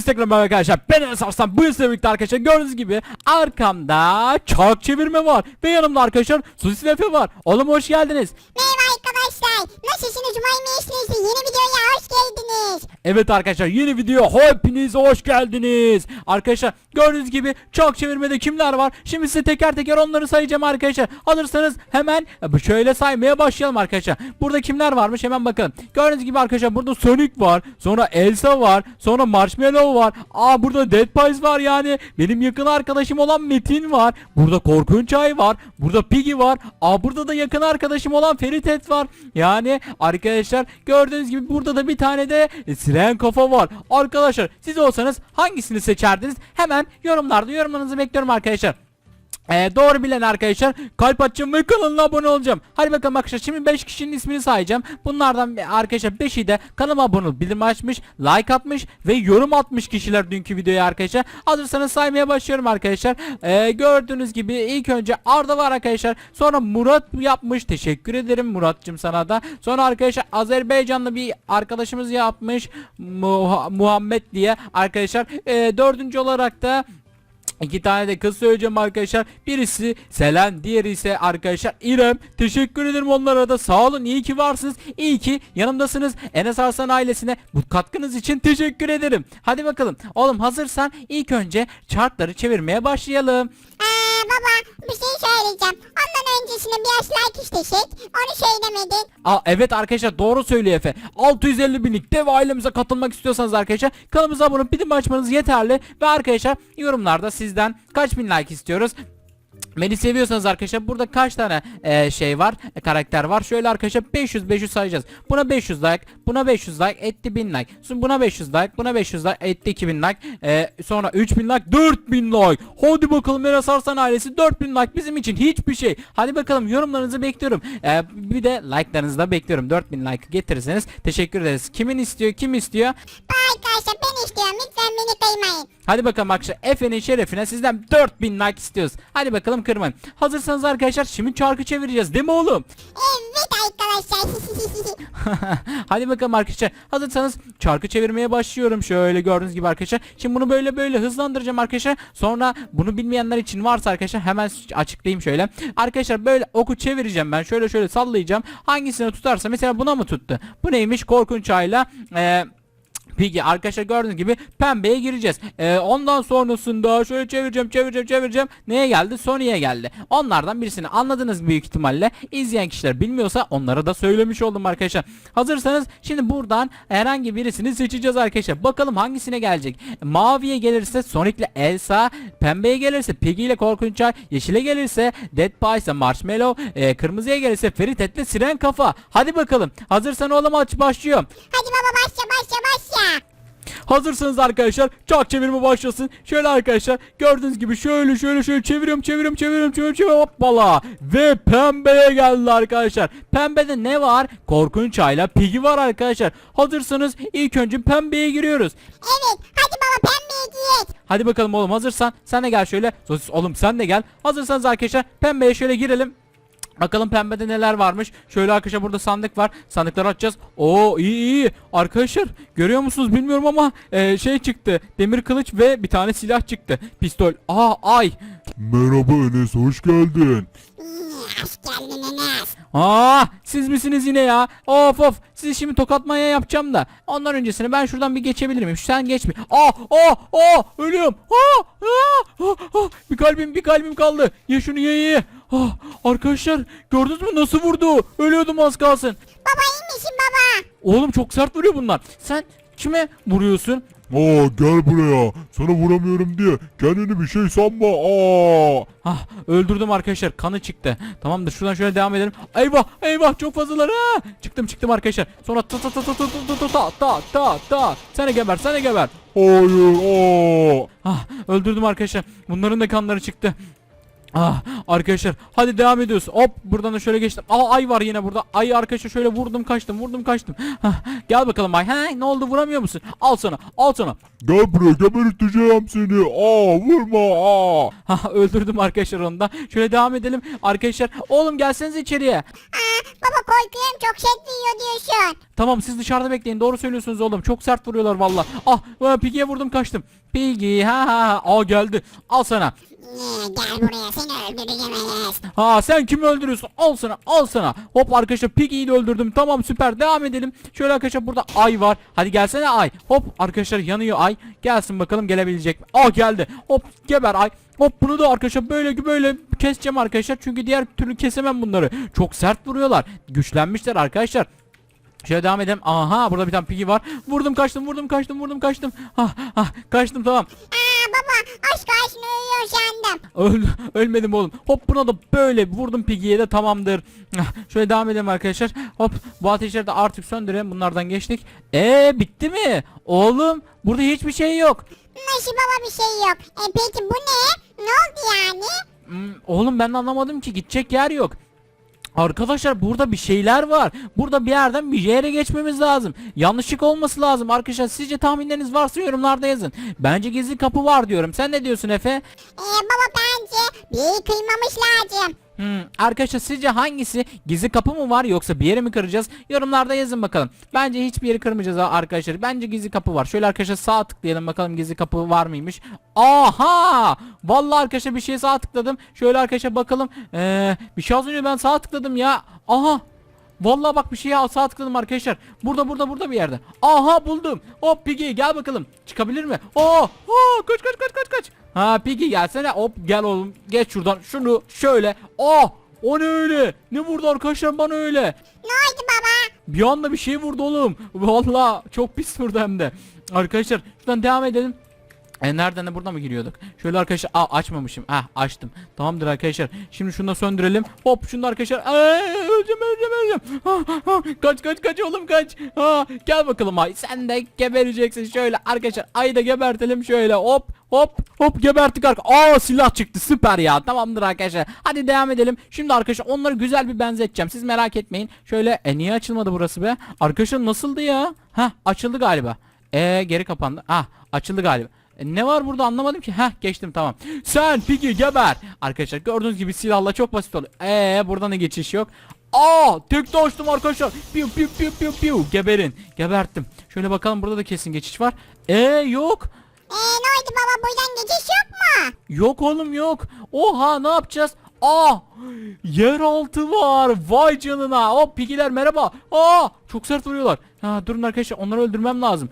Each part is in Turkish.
Hepiniz tekrar merhaba arkadaşlar. Ben Enes Arslan. Bu yüzden birlikte arkadaşlar gördüğünüz gibi arkamda çark çevirme var. Ve yanımda arkadaşlar Susi Efe var. Oğlum hoş geldiniz. Merhaba arkadaşlar. Nasılsınız? Umarım iyisinizdir. Yeni videoya hoş geldiniz. Evet arkadaşlar yeni video hepiniz hoş geldiniz. Arkadaşlar gördüğünüz gibi çark çevirmede kimler var? Şimdi size teker teker onları sayacağım arkadaşlar. Hazırsanız hemen şöyle saymaya başlayalım arkadaşlar. Burada kimler varmış hemen bakalım. Gördüğünüz gibi arkadaşlar burada Sonic var. Sonra Elsa var. Sonra Marshmallow var. Aa burada Dead Pies var yani. Benim yakın arkadaşım olan Metin var. Burada Korkunç Ay var. Burada Piggy var. Aa burada da yakın arkadaşım olan Feritet var. Yani arkadaşlar gördüğünüz gibi burada da bir tane de Siren Kafa var. Arkadaşlar siz olsanız hangisini seçerdiniz? Hemen yorumlarda yorumlarınızı bekliyorum arkadaşlar. Ee, doğru bilen arkadaşlar kalp atacağım ve kanalına abone olacağım. Hadi bakalım arkadaşlar şimdi 5 kişinin ismini sayacağım. Bunlardan arkadaşlar 5'i de kanalıma abone olup bildirim açmış, like atmış ve yorum atmış kişiler dünkü videoya arkadaşlar. Hazırsanız saymaya başlıyorum arkadaşlar. Ee, gördüğünüz gibi ilk önce Arda var arkadaşlar. Sonra Murat yapmış. Teşekkür ederim Muratcığım sana da. Sonra arkadaşlar Azerbaycanlı bir arkadaşımız yapmış. Muha- Muhammed diye arkadaşlar. Ee, dördüncü olarak da İki tane de kız söyleyeceğim arkadaşlar. Birisi Selen, diğeri ise arkadaşlar İrem. Teşekkür ederim onlara da. Sağ olun. İyi ki varsınız. İyi ki yanımdasınız. Enes Arslan ailesine bu katkınız için teşekkür ederim. Hadi bakalım. Oğlum hazırsan ilk önce çarkları çevirmeye başlayalım. Aa, baba bir şey söyleyeceğim. Ondan öncesinde bir like istesek. Onu söylemedin. Aa, evet arkadaşlar doğru söylüyor Efe. 650 binlik dev ailemize katılmak istiyorsanız arkadaşlar kanalımıza abone olup açmanız yeterli. Ve arkadaşlar yorumlarda sizden kaç bin like istiyoruz? Beni seviyorsanız arkadaşlar burada kaç tane e, şey var e, karakter var? Şöyle arkadaşlar 500 500 sayacağız. Buna 500 like buna 500 like etti 1000 like. Sonra buna 500 like buna 500 like etti 2000 like. E, sonra 3000 like 4000 like. Hadi bakalım Enes Arslan ailesi 4000 like bizim için hiçbir şey. Hadi bakalım yorumlarınızı bekliyorum. E, bir de like'larınızı da bekliyorum. 4000 like getirirseniz teşekkür ederiz. Kimin istiyor kim istiyor? Arkadaşlar ben istiyorum. Lütfen. Hadi bakalım arkadaşlar Efe'nin şerefine sizden 4000 like istiyoruz. Hadi bakalım kırmayın. Hazırsanız arkadaşlar şimdi çarkı çevireceğiz değil mi oğlum? Evet arkadaşlar. Hadi bakalım arkadaşlar. Hazırsanız çarkı çevirmeye başlıyorum. Şöyle gördüğünüz gibi arkadaşlar. Şimdi bunu böyle böyle hızlandıracağım arkadaşlar. Sonra bunu bilmeyenler için varsa arkadaşlar hemen açıklayayım şöyle. Arkadaşlar böyle oku çevireceğim ben. Şöyle şöyle sallayacağım. Hangisini tutarsa mesela buna mı tuttu? Bu neymiş? Korkunç ayla. Eee Peki arkadaşlar gördüğünüz gibi pembeye gireceğiz. Ee, ondan sonrasında şöyle çevireceğim çevireceğim çevireceğim. Neye geldi? Sony'ye geldi. Onlardan birisini anladınız büyük ihtimalle. İzleyen kişiler bilmiyorsa onlara da söylemiş oldum arkadaşlar. Hazırsanız şimdi buradan herhangi birisini seçeceğiz arkadaşlar. Bakalım hangisine gelecek. Maviye gelirse Sonic ile Elsa, pembeye gelirse Piggy ile Korkunç Ay, yeşile gelirse Dead Pie ile Marshmallow, e, kırmızıya gelirse Feritet ile Siren Kafa. Hadi bakalım. Hazırsan oğlum aç başlıyor. Hadi baba başla başla başla. Hazırsınız arkadaşlar. Çak çevirme başlasın. Şöyle arkadaşlar gördüğünüz gibi şöyle şöyle şöyle çeviriyorum çeviriyorum çeviriyorum çeviriyorum çeviriyorum hoppala. Ve pembeye geldi arkadaşlar. Pembede ne var? Korkunç ayla Piggy var arkadaşlar. Hazırsanız ilk önce pembeye giriyoruz. Evet hadi baba pembeye giyek. Hadi bakalım oğlum hazırsan sen de gel şöyle. Sosis oğlum sen de gel. Hazırsanız arkadaşlar pembeye şöyle girelim. Bakalım pembede neler varmış. Şöyle arkadaşlar burada sandık var. Sandıkları açacağız. Oo iyi iyi. Arkadaşlar görüyor musunuz bilmiyorum ama e, şey çıktı. Demir kılıç ve bir tane silah çıktı. Pistol. Aa ay. Merhaba Enes hoş geldin. Hoş geldin Enes. Aa siz misiniz yine ya? Of of. Sizi şimdi tokatmaya yapacağım da. Ondan öncesini ben şuradan bir geçebilir miyim? Sen geç mi? Aa aa aa ölüyorum. Aa, aa, aa, aa. Bir kalbim bir kalbim kaldı. Ye şunu ye ye. Ah, arkadaşlar gördünüz mü nasıl vurdu? Ölüyordum az kalsın. Baba iyi misin baba? Oğlum çok sert vuruyor bunlar. Sen kime vuruyorsun? Aa gel buraya. Sana vuramıyorum diye kendini bir şey sanma. Aa. Ah öldürdüm arkadaşlar kanı çıktı. Tamamdır şuradan şöyle devam edelim. Eyvah eyvah çok fazlalar ha. Çıktım çıktım arkadaşlar. Sonra ta ta ta ta ta ta ta ta ta ta ta. Sen de geber sen de geber. Hayır. Aa. Ah öldürdüm arkadaşlar. Bunların da kanları çıktı. Ah arkadaşlar hadi devam ediyoruz. Hop buradan da şöyle geçtim. Aa ay var yine burada. Ay arkadaşlar şöyle vurdum kaçtım vurdum kaçtım. Hah, gel bakalım ay. Ha, ne oldu vuramıyor musun? Al sana al sana. Gel buraya geberteceğim seni. Aa vurma aa. Ha, öldürdüm arkadaşlar onu da. Şöyle devam edelim. Arkadaşlar oğlum gelseniz içeriye. Aa, baba korkuyorum çok sert yiyor diyorsun. Tamam siz dışarıda bekleyin. Doğru söylüyorsunuz oğlum. Çok sert vuruyorlar valla. Ah ah, Piggy'ye vurdum kaçtım. Piggy ha ha ha. Aa geldi. Al sana. Gel buraya seni öldüreceğim Enes. Ha sen kimi öldürüyorsun? Al sana al sana. Hop arkadaşlar Piggy'yi de öldürdüm. Tamam süper devam edelim. Şöyle arkadaşlar burada ay var. Hadi gelsene ay. Hop arkadaşlar yanıyor ay. Gelsin bakalım gelebilecek mi? Aa geldi. Hop geber ay. Hop bunu da arkadaşlar böyle böyle keseceğim arkadaşlar. Çünkü diğer türlü kesemem bunları. Çok sert vuruyorlar. Güçlenmişler arkadaşlar. Şöyle devam edelim. Aha burada bir tane pigi var. Vurdum kaçtım vurdum kaçtım vurdum kaçtım. Ah, ah, kaçtım tamam. Aşk aşkına uyuyor sandım. Öl, ölmedim oğlum. Hop buna da böyle vurdum Piggy'ye de tamamdır. Ah, Şöyle devam edelim arkadaşlar. Hop bu ateşleri de artık söndürelim. Bunlardan geçtik. Ee bitti mi? Oğlum burada hiçbir şey yok. Nasıl baba bir şey yok. E peki bu ne? Ne oldu yani? Hmm, oğlum ben de anlamadım ki gidecek yer yok. Arkadaşlar burada bir şeyler var. Burada bir yerden bir yere geçmemiz lazım. Yanlışlık olması lazım. Arkadaşlar sizce tahminleriniz varsa yorumlarda yazın. Bence gizli kapı var diyorum. Sen ne diyorsun Efe? Ee, baba bence bir kıymamış lazım. Hmm, arkadaşlar sizce hangisi gizli kapı mı var yoksa bir yere mi kıracağız? Yorumlarda yazın bakalım. Bence hiçbir yeri kırmayacağız arkadaşlar. Bence gizli kapı var. Şöyle arkadaşlar sağ tıklayalım bakalım gizli kapı var mıymış. Aha! Vallahi arkadaşlar bir şeye sağ tıkladım. Şöyle arkadaşlar bakalım. Ee, bir şey az önce ben sağ tıkladım ya. Aha! Vallahi bak bir şeye sağ tıkladım arkadaşlar. Burada burada burada bir yerde. Aha buldum. Hop Piggy gel bakalım. Çıkabilir mi? Oh! Oh! Kaç kaç kaç kaç kaç. Ha Piggy gelsene. Hop gel oğlum. Geç şuradan. Şunu şöyle. Oh! O ne öyle? Ne vurdu arkadaşlar bana öyle? Ne oldu baba? Bir anda bir şey vurdu oğlum. Vallahi çok pis vurdu hem de. Arkadaşlar şuradan devam edelim. E nereden de buradan mı giriyorduk? Şöyle arkadaşlar aa açmamışım. Ah açtım. Tamamdır arkadaşlar. Şimdi şunu da söndürelim. Hop şunu da arkadaşlar. Aa, öleceğim öleceğim öleceğim. Ha, ha, kaç kaç kaç oğlum kaç. Ha, gel bakalım ay. Sen de gebereceksin. Şöyle arkadaşlar ayı da gebertelim şöyle. Hop hop hop geberttik arka. Aa silah çıktı. Süper ya. Tamamdır arkadaşlar. Hadi devam edelim. Şimdi arkadaşlar onları güzel bir benzeteceğim. Siz merak etmeyin. Şöyle e niye açılmadı burası be? Arkadaşlar nasıldı ya? Ha açıldı galiba. E geri kapandı. Ah açıldı galiba. E, Ne var burada anlamadım ki. Heh geçtim tamam. Sen Piggy geber. Arkadaşlar gördüğünüz gibi silahla çok basit oluyor. Eee buradan da geçiş yok. Aa tek açtım arkadaşlar. Piu piu piu piu piu. Geberin. Geberttim. Şöyle bakalım burada da kesin geçiş var. Ee yok. Ee, ne oldu baba buradan geçiş yok mu? Yok oğlum yok. Oha ne yapacağız? Aa! Yeraltı var. Vay canına. Hop pigiler merhaba. Aa! Çok sert vuruyorlar. Ha durun arkadaşlar onları öldürmem lazım.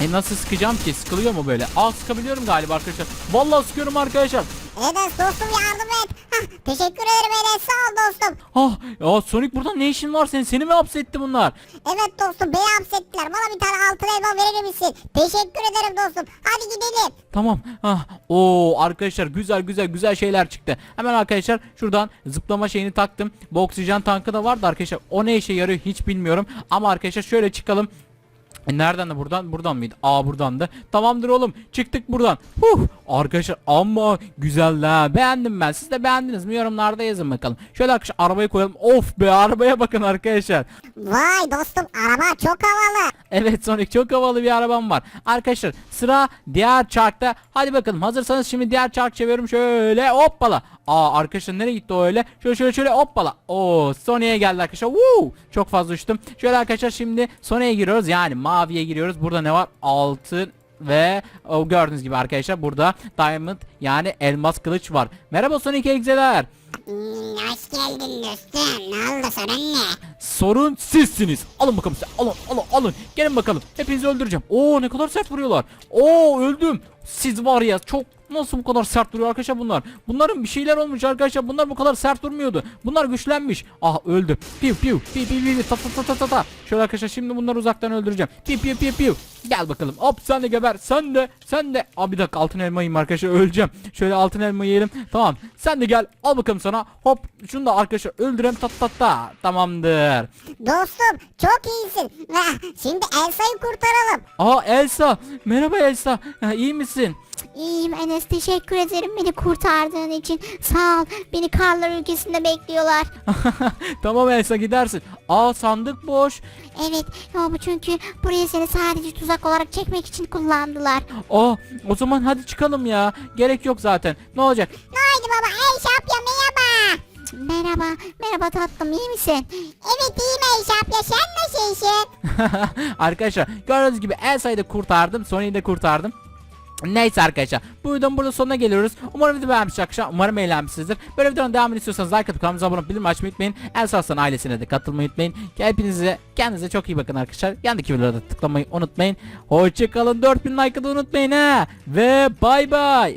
E nasıl sıkacağım ki? Sıkılıyor mu böyle? Aa sıkabiliyorum galiba arkadaşlar. Vallahi sıkıyorum arkadaşlar. Enes dostum yardım et. Hah, teşekkür ederim Enes sağ ol dostum. Ah ya Sonic burada ne işin var senin? Seni mi hapsetti bunlar? Evet dostum beni hapsettiler. Bana bir tane altın elma verir misin? Teşekkür ederim dostum. Hadi gidelim. Tamam. Ah, o arkadaşlar güzel güzel güzel şeyler çıktı. Hemen arkadaşlar şuradan zıplama şeyini taktım. Bu oksijen tankı da vardı arkadaşlar. O ne işe yarıyor hiç bilmiyorum. Ama arkadaşlar şöyle çıkalım. E, Nereden de buradan? Buradan mıydı? Aa buradan da. Tamamdır oğlum. Çıktık buradan. Huh. Arkadaşlar ama güzel ha. Beğendim ben. Siz de beğendiniz mi? Yorumlarda yazın bakalım. Şöyle arkadaşlar arabayı koyalım. Of be arabaya bakın arkadaşlar. Vay dostum araba çok havalı. Evet Sonic çok havalı bir arabam var. Arkadaşlar sıra diğer çarkta. Hadi bakalım hazırsanız şimdi diğer çark çeviriyorum şöyle hoppala. Aa arkadaşlar nereye gitti o öyle? Şöyle şöyle şöyle hoppala. Oo Sonic'e geldi arkadaşlar. Woo! Çok fazla uçtum. Şöyle arkadaşlar şimdi Sonic'e giriyoruz. Yani maviye giriyoruz. Burada ne var? Altın ve o, gördüğünüz gibi arkadaşlar burada diamond yani elmas kılıç var. Merhaba Sonic egzeler. Hmm, hoş geldin dostum. Ne oldu sorun ne? Sorun sizsiniz. Alın bakalım size. Alın alın alın. Gelin bakalım. Hepinizi öldüreceğim. Oo ne kadar sert vuruyorlar. Oo öldüm. Siz var ya çok nasıl bu kadar sert duruyor arkadaşlar bunlar. Bunların bir şeyler olmuş arkadaşlar. Bunlar bu kadar sert durmuyordu. Bunlar güçlenmiş. Ah öldü. Piu piu. Piu piu piu. Ta ta ta ta ta ta. Şöyle arkadaşlar şimdi bunları uzaktan öldüreceğim. Piu piu piu piu. Gel bakalım. Hop sen de geber. Sen de. Sen de. Aa bir dakika altın elma yiyeyim arkadaşlar. Öleceğim. Şöyle altın elma yiyelim. Tamam. Sen de gel. Al bakalım sana. Hop. Şunu da arkadaşlar öldürelim. Ta ta ta. Tamamdır. Dostum çok iyisin. Ve şimdi Elsa'yı kurtaralım. Aa Elsa. Merhaba Elsa. İyi misin? İyiyim Enes teşekkür ederim beni kurtardığın için. Sağ ol. Beni karlar ülkesinde bekliyorlar. tamam Elsa gidersin. Aa sandık boş. Evet ama bu çünkü buraya seni sadece tuzak olarak çekmek için kullandılar. Aa o zaman hadi çıkalım ya. Gerek yok zaten. Ne olacak? Ne oldu baba? Ey şapya merhaba. Merhaba. Merhaba tatlım iyi misin? Evet iyiyim ey şapya sen nasılsın? arkadaşlar gördüğünüz gibi Elsa'yı da kurtardım. Sony'yi de kurtardım. Neyse arkadaşlar bu videonun burada sonuna geliyoruz. Umarım video beğenmişsiniz arkadaşlar. Umarım eğlenmişsinizdir. Böyle videonun devamını istiyorsanız like atıp kanalımıza abone olup bildirim açmayı unutmayın. Elsa Aslan ailesine de katılmayı unutmayın. Hepinize kendinize çok iyi bakın arkadaşlar. Yandaki videolara tıklamayı unutmayın. Hoşçakalın 4000 like'ı da unutmayın ha. Ve bay bay.